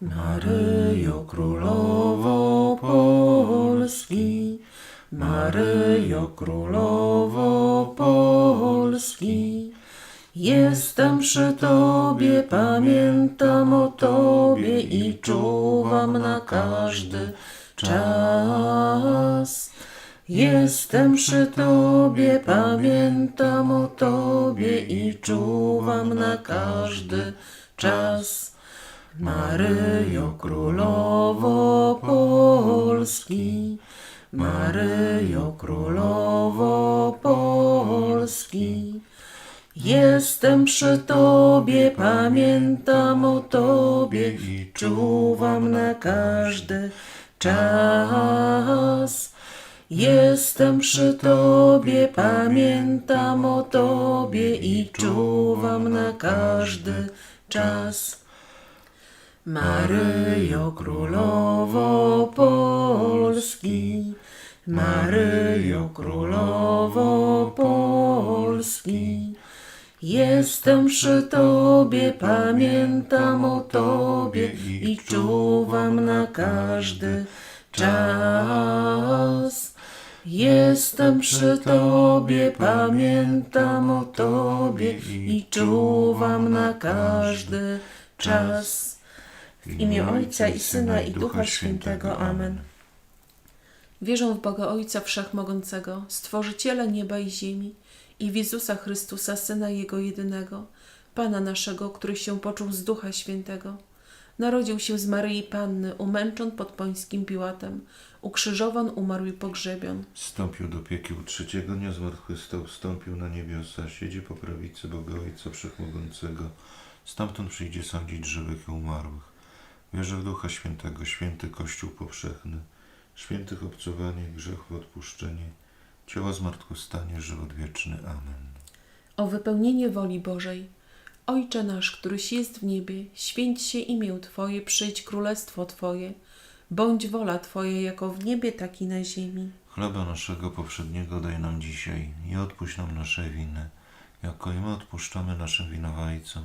Maryjo Królowo Polski, Maryjo Królowo Polski. Jestem przy Tobie, pamiętam o Tobie i czuwam na każdy czas. Jestem przy Tobie, pamiętam o Tobie i czuwam na każdy czas. Maryjo Królowo Polski, Maryjo Królowo Polski. Jestem przy Tobie, pamiętam o Tobie i czuwam na każdy czas. Jestem przy Tobie, pamiętam o Tobie i czuwam na każdy czas. Maryjo Królowo Polski, Maryjo Królowo Polski. Jestem przy Tobie, pamiętam o Tobie i czuwam na każdy czas. Jestem przy Tobie, pamiętam o Tobie i czuwam na każdy czas. W imię Ojca i Syna i Ducha Świętego. Amen. Wierzę w Boga Ojca Wszechmogącego, Stworzyciela nieba i ziemi i w Jezusa Chrystusa, Syna Jego jedynego, Pana naszego, który się począł z Ducha Świętego. Narodził się z Maryi Panny, umęczon pod pońskim Piłatem, ukrzyżowan, umarł i pogrzebion. Wstąpił do piekieł trzeciego dnia, zmartwychwstał, wstąpił na niebiosa, siedzi po prawicy Boga Ojca Wszechmogącego. Stamtąd przyjdzie sądzić żywych i umarłych. Wierzę w Ducha Świętego, święty Kościół powszechny, świętych obcowanie, grzechów odpuszczenie, ciała zmartwychwstanie, żywot wieczny. Amen. O wypełnienie woli Bożej. Ojcze nasz, któryś jest w niebie, święć się imię Twoje, przyjdź królestwo Twoje. Bądź wola Twoja jako w niebie, tak i na ziemi. Chleba naszego poprzedniego daj nam dzisiaj i odpuść nam nasze winy, jako i my odpuszczamy naszym winowajcom.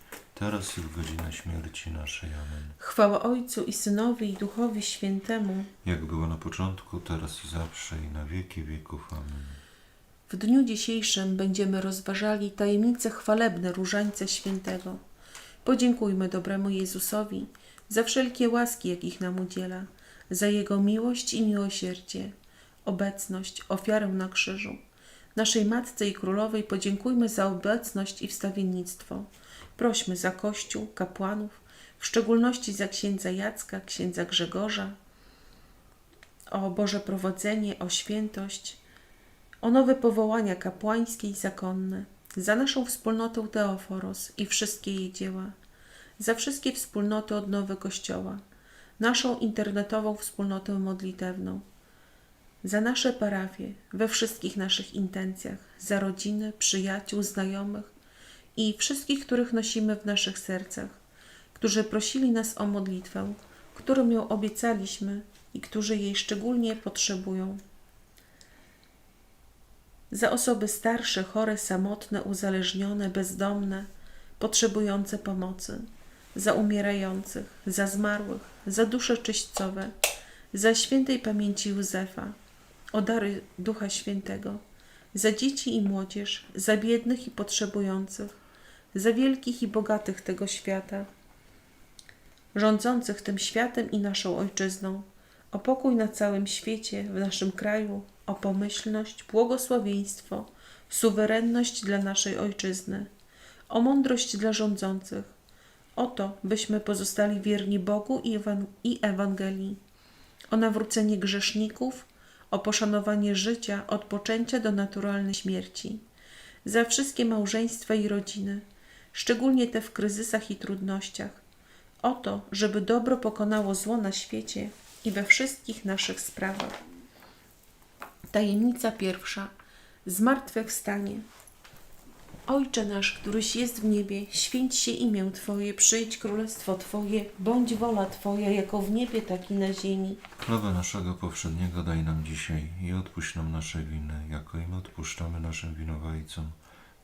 teraz i w godzinę śmierci naszej. Amen. Chwała Ojcu i Synowi i Duchowi Świętemu, Jak było na początku, teraz i zawsze i na wieki wieków. Amen. w dniu dzisiejszym będziemy rozważali tajemnice chwalebne Różańca Świętego. Podziękujmy dobremu Jezusowi za wszelkie łaski, jakich nam udziela, za Jego miłość i miłosierdzie, obecność, ofiarę na krzyżu. Naszej Matce i Królowej podziękujmy za obecność i wstawiennictwo. Prośmy za Kościół, kapłanów, w szczególności za księdza Jacka, księdza Grzegorza, o Boże prowadzenie, o świętość, o nowe powołania kapłańskie i zakonne, za naszą wspólnotę Teoforos i wszystkie jej dzieła, za wszystkie wspólnoty odnowy Kościoła, naszą internetową wspólnotę modlitewną, za nasze parafie we wszystkich naszych intencjach, za rodziny, przyjaciół, znajomych i wszystkich, których nosimy w naszych sercach, którzy prosili nas o modlitwę, którą ją obiecaliśmy i którzy jej szczególnie potrzebują. Za osoby starsze, chore, samotne, uzależnione, bezdomne, potrzebujące pomocy, za umierających, za zmarłych, za dusze czyśćcowe, za świętej pamięci Józefa, o dary Ducha Świętego, za dzieci i młodzież, za biednych i potrzebujących, za wielkich i bogatych tego świata, rządzących tym światem i naszą ojczyzną, o pokój na całym świecie, w naszym kraju, o pomyślność, błogosławieństwo, suwerenność dla naszej ojczyzny, o mądrość dla rządzących, o to, byśmy pozostali wierni Bogu i, i Ewangelii, o nawrócenie grzeszników, o poszanowanie życia od poczęcia do naturalnej śmierci, za wszystkie małżeństwa i rodziny, szczególnie te w kryzysach i trudnościach, o to, żeby dobro pokonało zło na świecie i we wszystkich naszych sprawach. Tajemnica pierwsza. Zmartwychwstanie. Ojcze nasz, któryś jest w niebie, święć się imię Twoje, przyjdź królestwo Twoje, bądź wola Twoja, jako w niebie, tak i na ziemi. Chleba naszego powszedniego daj nam dzisiaj i odpuść nam nasze winy, jako i my odpuszczamy naszym winowajcom.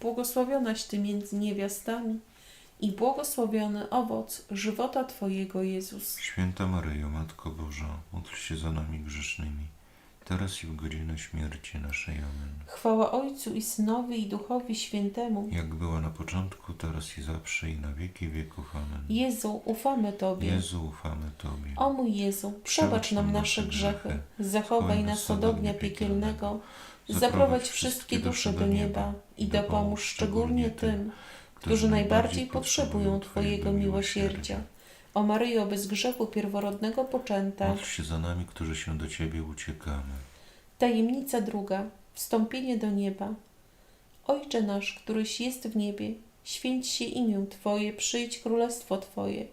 błogosławionaś Ty między niewiastami i błogosławiony owoc żywota Twojego Jezus. Święta Maryjo, Matko Boża, módl się za nami grzesznymi, teraz i w godzinę śmierci naszej. Amen. Chwała Ojcu i Synowi i Duchowi Świętemu. Jak była na początku, teraz i zawsze i na wieki wieków. Amen. Jezu, ufamy Tobie. Jezu, ufamy Tobie. O mój Jezu, przebacz nam nasze grzechy, zachowaj nas od ognia piekielnego, zaprowadź wszystkie dusze do nieba i dopomóż szczególnie tym, którzy najbardziej potrzebują Twojego miłosierdzia. O Maryjo, bez grzechu pierworodnego poczęta. Módl się za nami, którzy się do Ciebie uciekamy. Tajemnica druga. Wstąpienie do nieba. Ojcze nasz, któryś jest w niebie, święć się imię Twoje, przyjdź królestwo Twoje.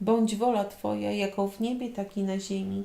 Bądź wola Twoja, jako w niebie, tak i na ziemi.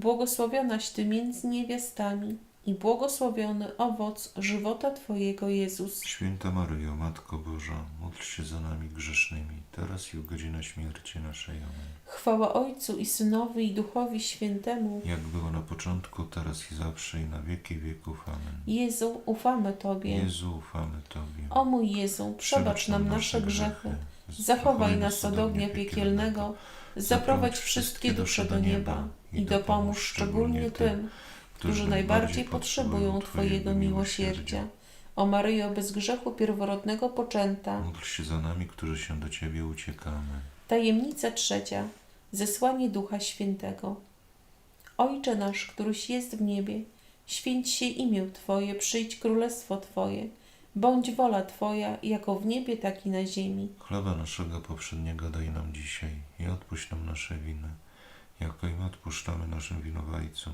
błogosławionaś Ty między niewiastami i błogosławiony owoc żywota Twojego Jezus. Święta Maryjo, Matko Boża, módl się za nami grzesznymi, teraz i w godzinę śmierci naszej. Amen. Chwała Ojcu i Synowi i Duchowi Świętemu. Jak było na początku, teraz i zawsze i na wieki wieków. Amen. Jezu, ufamy Tobie. Jezu, ufamy Tobie. O mój Jezu, przebacz nam nasze grzechy, zachowaj nas od ognia piekielnego, zaprowadź wszystkie dusze do nieba i dopomóż szczególnie tym, którzy najbardziej potrzebują Twojego miłosierdzia. O Maryjo, bez grzechu pierworodnego poczęta. Módl się za nami, którzy się do Ciebie uciekamy. Tajemnica trzecia. Zesłanie Ducha Świętego. Ojcze nasz, któryś jest w niebie, święć się imię Twoje, przyjdź królestwo Twoje. Bądź wola Twoja, jako w niebie, tak i na ziemi. Chleba naszego poprzedniego daj nam dzisiaj i odpuść nam nasze winy, jako i my odpuszczamy naszym winowajcom.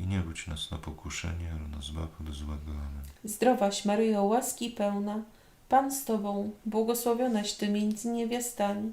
I nie budź nas na pokuszenie, ale nas zbaw od złego. Amen. Zdrowaś Maryjo, łaski pełna, Pan z Tobą, błogosławionaś Ty między niewiastami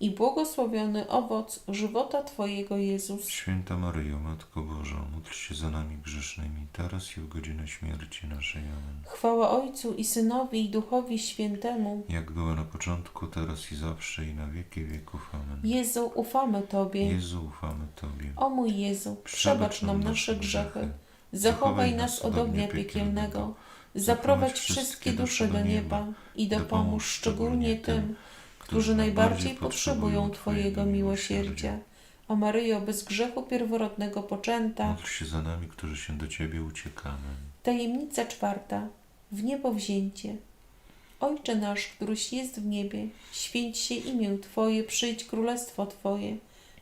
i błogosławiony owoc żywota Twojego Jezus. Święta Maryjo, Matko Boża, módl się za nami grzesznymi, teraz i w godzinę śmierci naszej. Amen. Chwała Ojcu i Synowi i Duchowi Świętemu. Jak była na początku, teraz i zawsze i na wieki wieków. Amen. Jezu, ufamy Tobie. Jezu, ufamy Tobie. O mój Jezu, przebacz nam nasze grzechy, zachowaj nas od ognia piekielnego, zaprowadź wszystkie dusze do nieba i dopomóż szczególnie tym, którzy najbardziej potrzebują Twojego miłosierdzia. O Maryjo, bez grzechu pierworodnego poczęta, Módl się za nami, którzy się do Ciebie uciekamy. tajemnica czwarta, w niebo wzięcie. Ojcze nasz, któryś jest w niebie, święć się imię Twoje, przyjdź królestwo Twoje,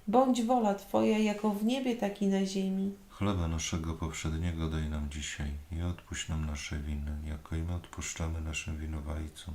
bądź wola Twoja jako w niebie, tak i na ziemi. Chleba naszego poprzedniego daj nam dzisiaj i odpuść nam nasze winy, jako i my odpuszczamy naszym winowajcom.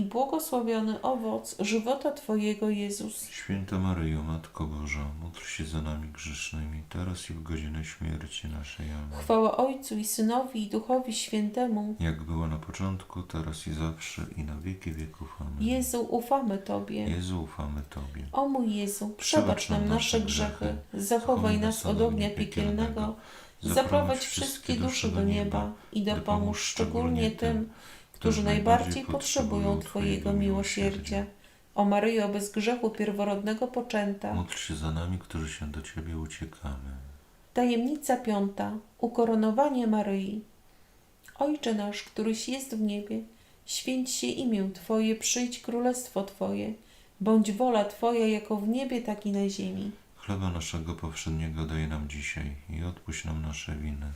i błogosławiony owoc żywota Twojego Jezus. Święta Maryjo, Matko Boża, módl się za nami grzesznymi, teraz i w godzinę śmierci naszej. Amen. Chwała Ojcu i Synowi i Duchowi Świętemu. Jak było na początku, teraz i zawsze i na wieki wieków. Amen. Jezu, ufamy Tobie. Jezu, ufamy Tobie. O mój Jezu, przebacz nam nasze grzechy, zachowaj nas od ognia piekielnego, zaprowadź wszystkie dusze do nieba i dopomóż szczególnie tym, którzy najbardziej potrzebują Twojego miłosierdzia. O Maryjo, bez grzechu pierworodnego poczęta. Módl się za nami, którzy się do Ciebie uciekamy. Tajemnica piąta. Ukoronowanie Maryi. Ojcze nasz, któryś jest w niebie, święć się imię Twoje, przyjdź królestwo Twoje, bądź wola Twoja jako w niebie, tak i na ziemi. Chleba naszego powszedniego daj nam dzisiaj i odpuść nam nasze winy,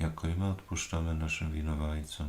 jako i my odpuszczamy naszym winowajcom.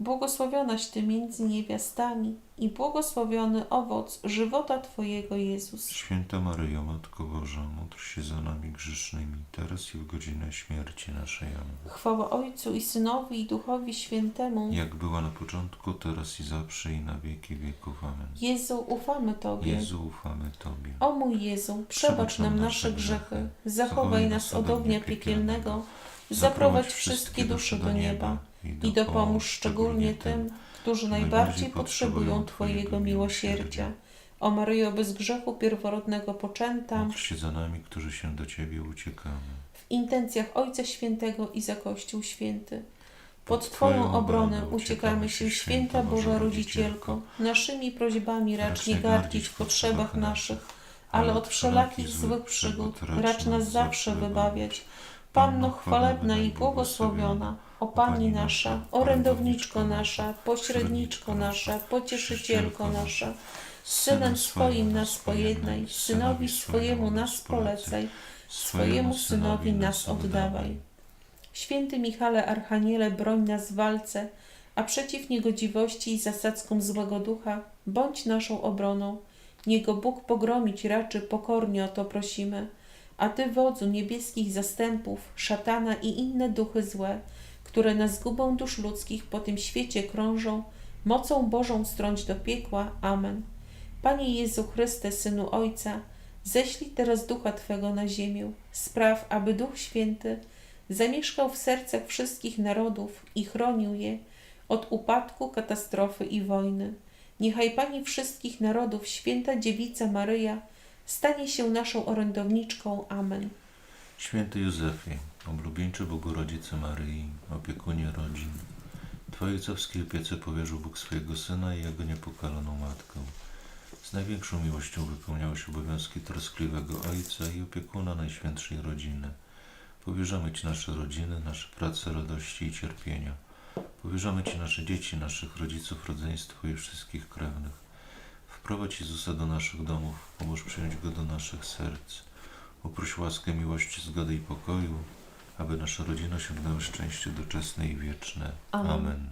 błogosławionaś Ty między niewiastami i błogosławiony owoc żywota Twojego Jezus. Święta Maryjo, Matko Boża, módl się za nami grzesznymi, teraz i w godzinę śmierci naszej. Amen. Chwała Ojcu i Synowi i Duchowi Świętemu. Jak była na początku, teraz i zawsze i na wieki wieków. Amen. Jezu, ufamy Tobie. Jezu, ufamy Tobie. O mój Jezu, przebacz nam nasze grzechy, zachowaj nas od ognia piekielnego, zaprowadź wszystkie dusze do nieba i dopomóż szczególnie tym, którzy najbardziej potrzebują Twojego miłosierdzia. O Maryjo, bez grzechu pierworodnego poczęta, Módl się za nami, którzy się do Ciebie uciekamy. w intencjach Ojca Świętego i za Kościół Święty. Pod Twoją obronę uciekamy się, Święta Boża Rodzicielko. Naszymi prośbami racz nie gardzić w potrzebach naszych, ale od wszelakich złych przygód racz nas zawsze wybawiać. Panno chwalebna i błogosławiona, o Pani nasza, orędowniczko nasza, pośredniczko nasza, pocieszycielko nasza, z Synem swoim nas pojednaj, Synowi swojemu nas polecaj, swojemu Synowi nas oddawaj. Święty Michale Archaniele, broń nas w walce, a przeciw niegodziwości i zasadzkom złego ducha bądź naszą obroną. Niego Bóg pogromić raczy, pokornie o to prosimy. A Ty, wodzu niebieskich zastępów, szatana i inne duchy złe, które na zgubą dusz ludzkich po tym świecie krążą, mocą Bożą strąć do piekła. Amen. Panie Jezu Chryste, Synu Ojca, ześlij teraz Ducha Twego na ziemię. Spraw, aby Duch Święty zamieszkał w sercach wszystkich narodów i chronił je od upadku, katastrofy i wojny. Niechaj Pani wszystkich narodów, święta Dziewica Maryja, stanie się naszą orędowniczką. Amen. Święty Józefie, oblubieńczy Bogorodzice Maryi, opiekunie rodzin, Twojej ojcowskiej opiece powierzył Bóg swojego Syna i Jego niepokalaną Matkę. Z największą miłością wypełniałeś obowiązki troskliwego Ojca i opiekuna Najświętszej Rodziny. Powierzamy Ci nasze rodziny, nasze prace, radości i cierpienia. Powierzamy Ci nasze dzieci, naszych rodziców, rodzeństwo i wszystkich krewnych. Wprowadź Jezusa do naszych domów, pomóż przyjąć Go do naszych serc. Uproś łaskę miłości, zgody i pokoju, aby nasze rodziny osiągnęły szczęście doczesne i wieczne. Amen. Amen.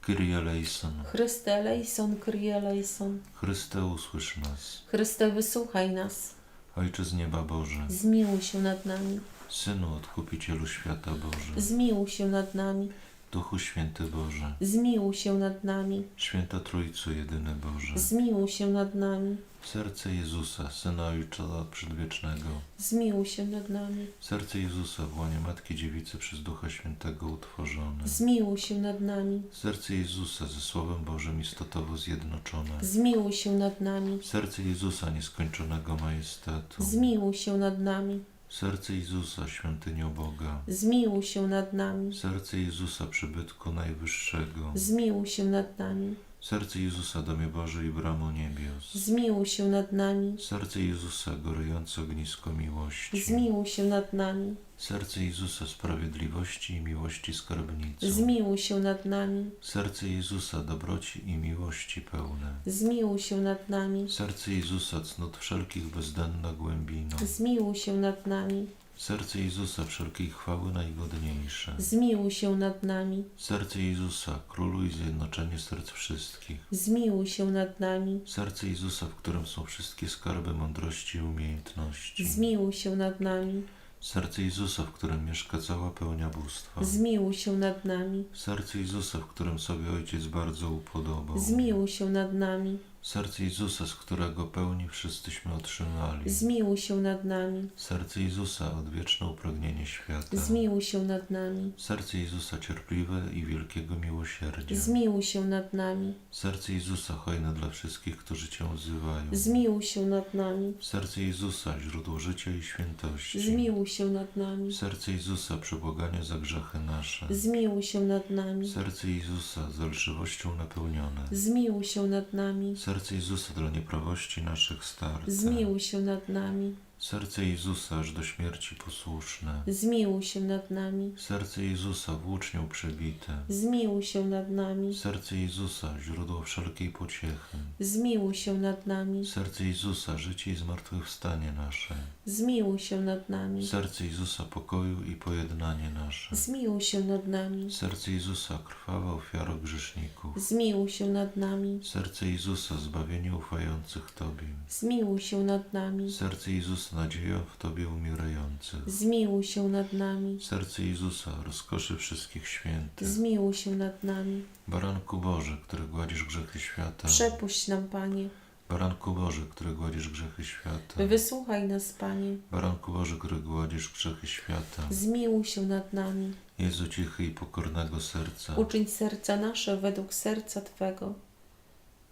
Kyrie eleison. Chryste eleison, Kyrie eleison. Chryste, usłysz nas. Chryste, wysłuchaj nas. Ojcze z nieba Boże, Zmiłuj się nad nami. Synu Odkupicielu świata Boże, Zmiłuj się nad nami. Duchu Święty Boże, Zmiłuj się nad nami. Święta Trójco Jedyny Boże, Zmiłuj się nad nami. serce Jezusa, Syna Ojca Przedwiecznego, Zmiłuj się nad nami. serce Jezusa w łonie Matki Dziewicy przez Ducha Świętego utworzone, Zmiłuj się nad nami. serce Jezusa ze Słowem Bożym istotowo zjednoczone, Zmiłuj się nad nami. serce Jezusa nieskończonego majestatu, Zmiłuj się nad nami. Serce Jezusa świątynią Boga, Zmiłuj się nad nami. serce Jezusa przybytku najwyższego, Zmiłuj się nad nami. Serce Jezusa domie Boży i bramo niebios, Zmiłuj się nad nami. serce Jezusa gorejące ognisko miłości, Zmiłuj się nad nami. serce Jezusa sprawiedliwości i miłości skarbnicą, Zmiłuj się nad nami. serce Jezusa dobroci i miłości pełne, Zmiłuj się nad nami. serce Jezusa cnót wszelkich bezdenna głębino, Zmiłuj się nad nami. Serce Jezusa wszelkiej chwały najgodniejsze, Zmiłuj się nad nami. serce Jezusa królu i zjednoczenie serc wszystkich, Zmiłuj się nad nami. serce Jezusa, w którym są wszystkie skarby mądrości i umiejętności, Zmiłuj się nad nami. serce Jezusa, w którym mieszka cała pełnia bóstwa, Zmiłuj się nad nami. serce Jezusa, w którym sobie Ojciec bardzo upodobał, Zmiłuj się nad nami. Serce Jezusa, z którego pełni wszyscyśmy otrzymali, Zmiłuj się nad nami. serce Jezusa, odwieczne upragnienie świata, Zmiłuj się nad nami. serce Jezusa, cierpliwe i wielkiego miłosierdzia, Zmiłuj się nad nami. serce Jezusa, hojne dla wszystkich, którzy Cię wzywają, Zmiłuj się nad nami. serce Jezusa, źródło życia i świętości, Zmiłuj się nad nami. serce Jezusa, przebłaganie za grzechy nasze, Zmiłuj się nad nami. serce Jezusa, zelżywością napełnione, Zmiłuj się nad nami. serce Jezusa dla nieprawości naszych starce, Zmiłuj się nad nami. Serce Jezusa aż do śmierci posłuszne, Zmiłuj się nad nami. serce Jezusa włócznią przebite, Zmiłuj się nad nami. serce Jezusa, źródło wszelkiej pociechy, Zmiłuj się nad nami. serce Jezusa, życie i zmartwychwstanie nasze, Zmiłuj się nad nami. serce Jezusa, pokoju i pojednanie nasze, Zmiłuj się nad nami. serce Jezusa, krwawa ofiara grzeszników, Zmiłuj się nad nami. serce Jezusa, zbawienie ufających Tobie, Zmiłuj się nad nami. serce Jezusa, nadzieja w Tobie umierających, Zmiłuj się nad nami. serce Jezusa, rozkoszy wszystkich świętych, Zmiłuj się nad nami. Baranku Boży, który gładzisz grzechy świata, Przepuść nam, Panie. Baranku Boży, który gładzisz grzechy świata, Wysłuchaj nas, Panie. Baranku Boży, który gładzisz grzechy świata, Zmiłuj się nad nami. Jezu cichy i pokornego serca, Uczyń serca nasze według serca Twego.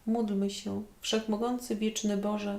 Módlmy się, Wszechmogący Wieczny Boże,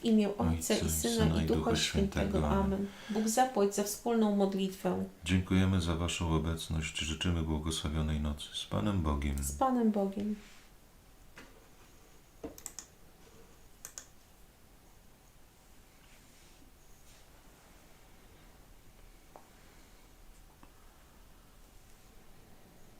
W imię Ojca i Syna i Ducha Świętego. Amen. Bóg zapłać za wspólną modlitwę. Dziękujemy za Waszą obecność, życzymy błogosławionej nocy z Panem Bogiem. Z Panem Bogiem.